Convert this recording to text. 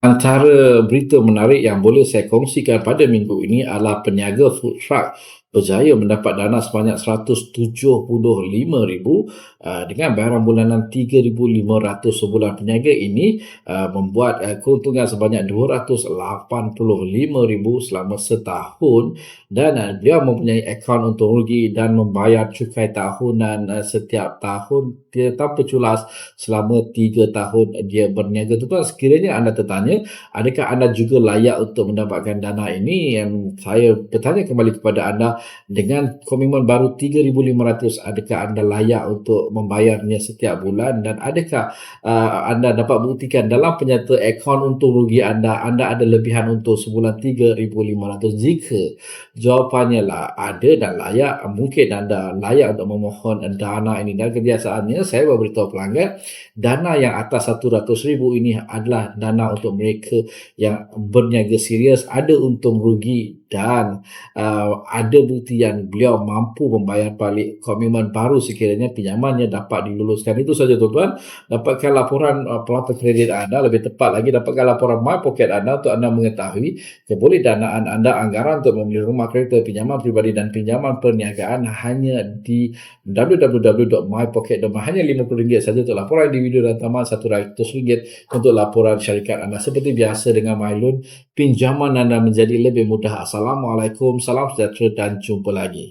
Antara berita menarik yang boleh saya kongsikan pada minggu ini adalah peniaga food truck berjaya mendapat dana sebanyak RM175,000 uh, dengan bayaran bulanan RM3,500 sebulan. Peniaga ini uh, membuat uh, keuntungan sebanyak RM285,000 selama setahun dan uh, dia mempunyai akaun untuk rugi dan membayar cukai tahunan uh, setiap tahun tanpa culas selama 3 tahun dia berniaga. Tuan, sekiranya anda tertanya, adakah anda juga layak untuk mendapatkan dana ini? Yang saya bertanya kembali kepada anda, dengan komitmen baru 3,500 adakah anda layak untuk membayarnya setiap bulan? Dan adakah uh, anda dapat buktikan dalam penyata akaun untung rugi anda anda ada lebihan untuk sebulan 3,500 jika jawapannya lah ada dan layak mungkin anda layak untuk memohon dana ini. Dan kebiasaannya saya beritahu pelanggan dana yang atas RM100,000 ini adalah dana untuk mereka yang berniaga serius ada untung rugi dan uh, ada bukti yang beliau mampu membayar balik komitmen baru sekiranya pinjamannya dapat diluluskan. Itu saja tuan-tuan. Dapatkan laporan uh, pelapor kredit anda, lebih tepat lagi dapatkan laporan My Pocket anda untuk anda mengetahui keboleh danaan anda anggaran untuk membeli rumah kereta, pinjaman pribadi dan pinjaman perniagaan hanya di www.mypocket.com. Hanya RM50 saja untuk laporan individu dan taman RM100 untuk laporan syarikat anda. Seperti biasa dengan MyLoan, pinjaman anda menjadi lebih mudah Assalamualaikum, salam sejahtera dan jumpa lagi.